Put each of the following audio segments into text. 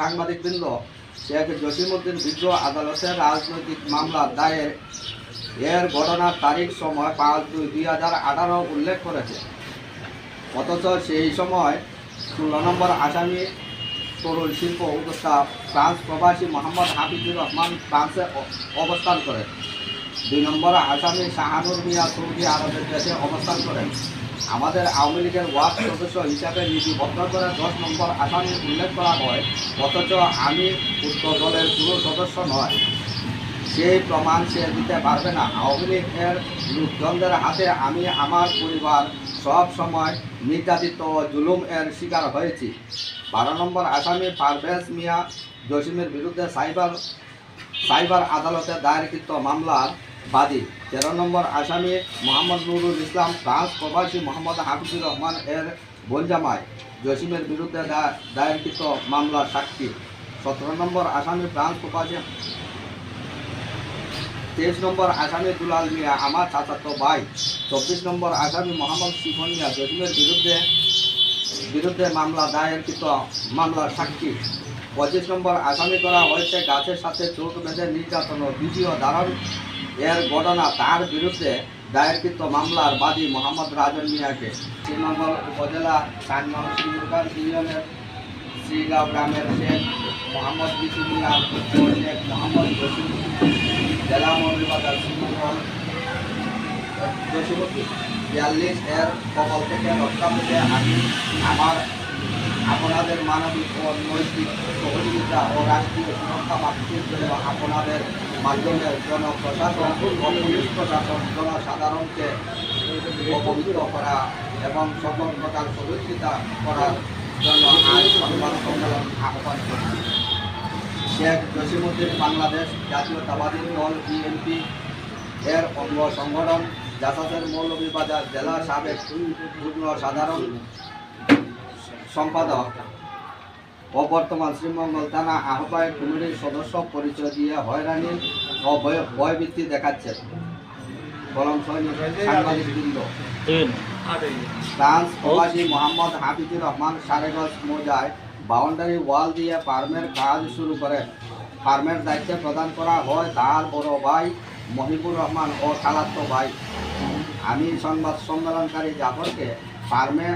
সাংবাদিকবৃন্দ, শেখ জসিমউদ্দিন বিজ্ঞ আদালতের রাজনৈতিক মামলা দায়ের। এর ঘটনার তারিখ সময় পাঁচ দুই দুই হাজার আঠারো উল্লেখ করেছে। অথচ সেই সময় ষোলো নম্বর আসামি তরুণ শিল্প উদ্যোক্তা ফ্রান্স প্রবাসী মোহাম্মদ হাফিজুর রহমান ফ্রান্সে অবস্থান করেন। দুই নম্বর আসামি শাহানুর মিয়া সৌদি আরবের দেশে অবস্থান করেন। আমাদের আওয়ামী লীগের ওয়ার্ড সদস্য হিসাবে লিপিবদ্ধ করে দশ নম্বর আসামি উল্লেখ করা হয়, অথচ আমি উত্তর দলের কোনো সদস্য নয়। সেই প্রমাণ সে দিতে পারবে না। আওয়ামী লীগের লোকজনদের হাতে আমি আমার পরিবার সব সময় নির্যাতিত জুলুম এর শিকার হয়েছি। বারো নম্বর আসামি পারভেজ মিয়া জসিমের বিরুদ্ধে সাইবার সাইবার আদালতে দায়েরকৃত মামলার বাদী। তেরো নম্বর আসামি মোহাম্মদ নুরুল ইসলাম ফ্রান্স প্রবাসী মোহাম্মদ হাফিজুর রহমান এর বোনজামাই জসিমের বিরুদ্ধে দায়েরকৃত মামলার সাক্ষী। সতেরো নম্বর আসামি ফ্রান্স প্রবাসী তেইশ নম্বর আসামি দুলাল মিয়া আমার চাচাতো ভাই। চব্বিশ নম্বর আসামি মোহাম্মদ শিফন মিয়া জসিমের বিরুদ্ধে বিরুদ্ধে মামলা দায়েরকৃত মামলার সাক্ষী। পঁচিশ নম্বর আসামি করা হয়েছে, গাছের সাথে চোখ বেঁধে নির্যাতন ও ভিডিও ধারণ এর ঘটনা তার বিরুদ্ধে দায়েরকৃত মামলার বাদী মোহাম্মদ রাজন মিয়াকে। শ্রীমঙ্গল উপজেলা ইউনিয়নের শ্রীগাঁও গ্রামের শেখ মোহাম্মদ বিশু মিয়া শেখ মোহাম্মদ জসিম জেলা মৌলবাজার শ্রীমঙ্গল জসিমুদ্দি বিয়াল্লিশ এর কবল থেকে রক্ষা পেতে আমি আমার আপনাদের মানবিক ও নৈতিক সহযোগিতা ও রাষ্ট্রীয় সুরক্ষা প্রাপ্তির জন্য আপনাদের মাধ্যমে জনপ্রশাসন ও পুলিশ প্রশাসন জনসাধারণকে অপবিত্র করা এবং সকল প্রকার সহযোগিতা করার জন্য আজ সংবাদ সম্মেলন আহ্বান করছি। শেখ জসিমুদ্দিন বাংলাদেশ জাতীয়তাবাদী দল বিএনপি এর অঙ্গ সংগঠন জাসাসের মৌলভীবাজার জেলা সাবেক যুগ্ম সাধারণ সম্পাদক। ও বর্তমান শ্রীমঙ্গল থানা আহ্বায়ক কমিটির সদস্য পরিচয় দিয়ে হয়রানি ও ভয়- ভয়ভীতি দেখাচ্ছেন। কলম সৈনিক সাংবাদিকবৃন্দ ফ্রান্স প্রবাসী মোহাম্মদ হাফিজুর রহমান সারেগঞ্জ মৌজায় বাউন্ডারি ওয়াল দিয়ে ফার্মের কাজ শুরু করেন। ফার্মের দায়িত্ব প্রদান করা হয় তার বড় ভাই মহিবুর রহমান ও খালাত্ত ভাই। আমি সংবাদ সম্মেলনকারী জাফরকে ফার্মে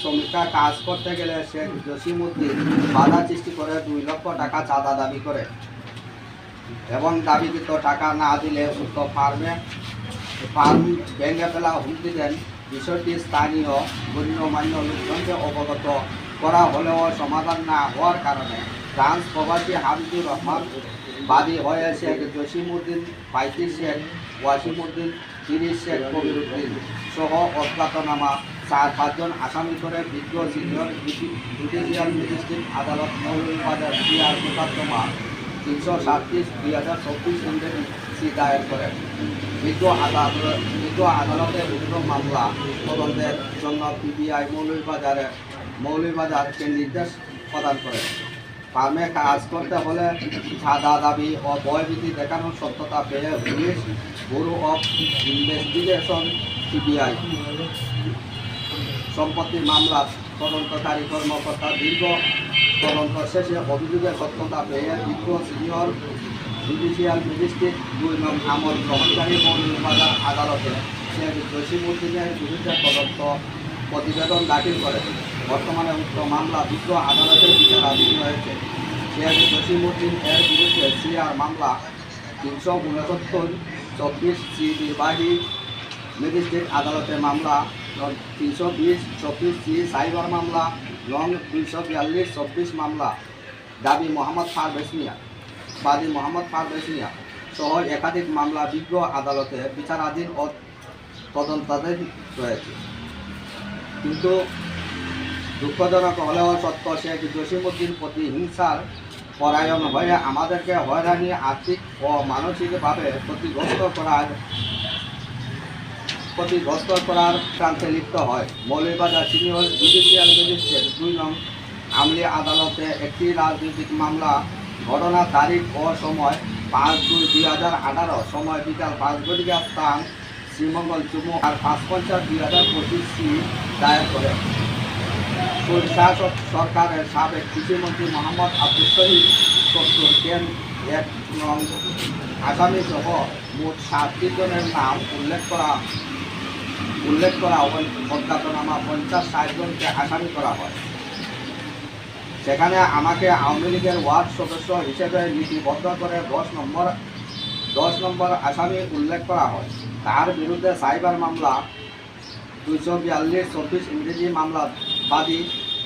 শ্রমিকরা কাজ করতে গেলে শেখ জসিমউদ্দিন বাধা সৃষ্টি করে দুই লক্ষ টাকা চাঁদা দাবি করে। এবং দাবিকৃত টাকা না দিলে উক্ত ফার্মে ফার্ম ভেঙে ফেলা হুমকি দেন বিষয়টি স্থানীয় গণ্যমান্য লোকজনকে অবগত করা হলেও সমাধান না হওয়ার কারণে ফ্রান্স প্রবাসী হামিদুর রহমান বাদী হয়ে শেখ জসিমউদ্দিন, পঁয়ত্রিশ শেখ ওয়াসিমউদ্দিন, তিরিশ শেখ কবিরুদ্দিন সহ অজ্ঞাতনামা চার, পাঁচজন আসামি করে বিজ্ঞ সিনিয়র জুডিশিয়াল ম্যাজিস্ট্রেট আদালত মৌলভীবাজার বিআর মোকদ্দমা তিনশো সাতত্রিশ দুই হাজার চব্বিশ সি দায়ের করেন। বিজ্ঞ আদালত, বিজ্ঞ আদালতে উক্ত মামলা তদন্তের জন্য পিবিআই মৌলভীবাজারে মৌলভীবাজারকে নির্দেশ প্রদান করে ফার্মে কাজ করতে হলে সাদা দাবি ও ভয়ভীতি দেখানোর সত্যতা পেয়ে police bureau of investigation, CBI. সম্পত্তি মামলা তদন্তকারী কর্মকর্তা দীর্ঘ তদন্ত শেষে অভিযোগের সত্যতা পেয়ে বিজ্ঞ সিনিয়র জুডিশিয়াল ম্যাজিস্ট্রেট দুই নং আমল গ্রহণকারী মৌলভীবাজার আদালতে শেখ জসিমুদ্দিনের বিরুদ্ধে তদন্ত প্রতিবেদন দাখিল করে বর্তমানে উক্ত মামলা বিজ্ঞ আদালতে বিচারাধীন রয়েছে। শেখ জসিমুদ্দিন এর বিরুদ্ধে সিআর মামলা তিনশো উনসত্তর, চব্বিশ সি নির্বাহী ম্যাজিস্ট্রেট আদালতে মামলা তিনশো বিশ, চব্বিশ সি সাইবার মামলা, লং দুইশো বিয়াল্লিশ, চব্বিশ মামলা, দাবি মোহাম্মদ ফারভেজ মিয়া বাদী মোহাম্মদ ফারভেজ মিয়া সহ একাধিক মামলা বিজ্ঞ আদালতে বিচারাধীন ও তদন্তাধীন রয়েছে। কিন্তু দুঃখজনক হলেও সত্য শেখ জসিমুদ্দিন প্রতি হিংসার পরায়ণ হয়ে আমাদেরকে হয়রানি, আর্থিক ও মানসিকভাবে ক্ষতিগ্রস্ত করার ক্ষতিগ্রস্ত করার প্রান্তে লিপ্ত হয়। মৌলভীবাজার সিনিয়র জুডিশিয়াল ম্যাজিস্ট্রেট দুই নং আমলি আদালতে একটি রাজনৈতিক মামলা, ঘটনা তারিখ ও সময় পাঁচ দুই দুই হাজার আঠারো, সময় বিকাল পাঁচ ঘটিকা স্থান শ্রীমঙ্গল চুমু আর পাঁচ পঞ্চাশ দুই হাজার পঁচিশ সি দায়ের করে। সরকারের সাবেক কৃষিমন্ত্রী মোহাম্মদ আব্দুল শহীদ সত্তর কেন এক নং আসামি সহ মোট সাতটি জনের নাম উল্লেখ করা উল্লেখ করা অজ্ঞাতনামা পঞ্চাশ ষাট জনকে আসামি করা হয়। সেখানে আমাকে আওয়ামী লীগের ওয়ার্ড সদস্য হিসেবে লিপিবদ্ধ করে দশ নম্বর দশ নম্বর আসামি উল্লেখ করা হয়। তার বিরুদ্ধে সাইবার মামলা, দুইশো বিয়াল্লিশ, চব্বিশ ইংরেজি মামলা বাদী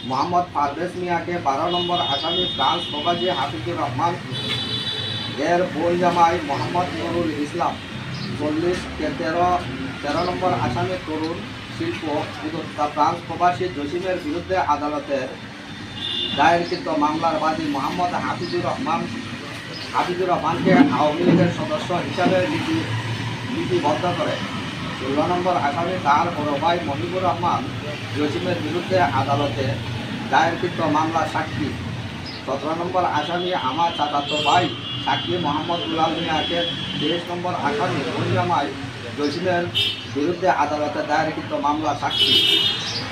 মোহাম্মদ পারভেজ মিয়াকে বারো নম্বর আসামি ফ্রান্স মোবাজি হাফিজুর রহমান, এর বই জামাই মোহাম্মদ নুরুল ইসলাম, চল্লিশ তেরো তেরো নম্বর আসামি তরুণ শিল্প উদ্যোক্তা ফ্রান্স প্রবাসী জসিমের বিরুদ্ধে আদালতের দায়েরকৃত মামলার বাদী মোহাম্মদ হাফিজুর রহমান, হাফিজুর রহমানকে আওয়ামী লীগের সদস্য হিসাবে লিপি, লিপিবদ্ধ করে। ষোলো নম্বর আসামি তার বড় ভাই মহিবুর রহমান জসিমের বিরুদ্ধে আদালতে দায়েরকৃত মামলা সাক্ষী। সতেরো নম্বর আসামি আমার চাচাতো ভাই সাক্ষী মোহাম্মদ গুলাম মিয়াকে তেইশ নম্বর আসামি জামাই জসিমের বিরুদ্ধে আদালতে দায়েরকৃত মামলা সাক্ষী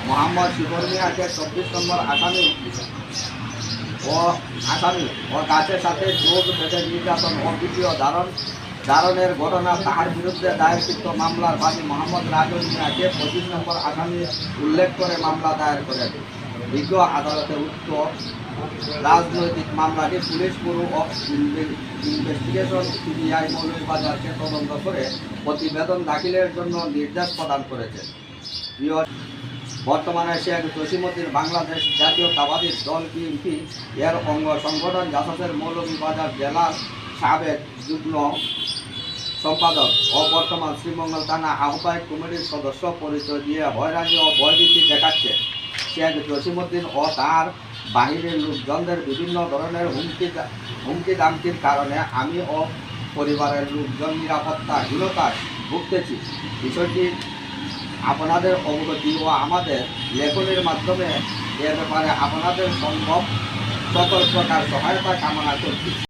মোহাম্মদ শিবর মিয়াকে চব্বিশ নম্বর আসামি ও আসামি ও গাছের সাথে যোগ বেঁধে নির্যাতন ও ভিডিও ধারণ, ধারণের ঘটনা তাহার বিরুদ্ধে দায়েরকৃত মামলার বাদী মোহাম্মদ রাজন মিয়াকে পঁচিশ নম্বর আসামি উল্লেখ করে মামলা দায়ের করেন। বিজ্ঞ আদালতে উক্ত রাজনৈতিক মামলাটি police bureau of investigation CBI মৌলভীবাজারকে তদন্ত করে প্রতিবেদন দাখিলের জন্য নির্দেশ প্রদান করেছে। বর্তমানে শেখ জসিমুদ্দিন বাংলাদেশ জাতীয়তাবাদী দল বিএনপি এর অঙ্গ সংগঠন জাসাসের মৌলভীবাজার জেলার সাবেক যুগ্ম সম্পাদক ও বর্তমান শ্রীমঙ্গল থানা আহ্বায়ক কমিটির সদস্য পরিচয় দিয়ে হয়রানি ও ভয়ভীতি দেখাচ্ছে। শেখ জসিমুদ্দিন ও তার বাহিনীর লোকজনদের বিভিন্ন ধরনের হুমকি হুমকি দামকির কারণে আমি ও পরিবারের লোকজন নিরাপত্তাহীনতায় ভুগতেছি। বিষয়টি আপনাদের অবগতি ও আমাদের লেখনের মাধ্যমে এ ব্যাপারে আপনাদের সম্ভব সকল প্রকার সহায়তা কামনা করছি।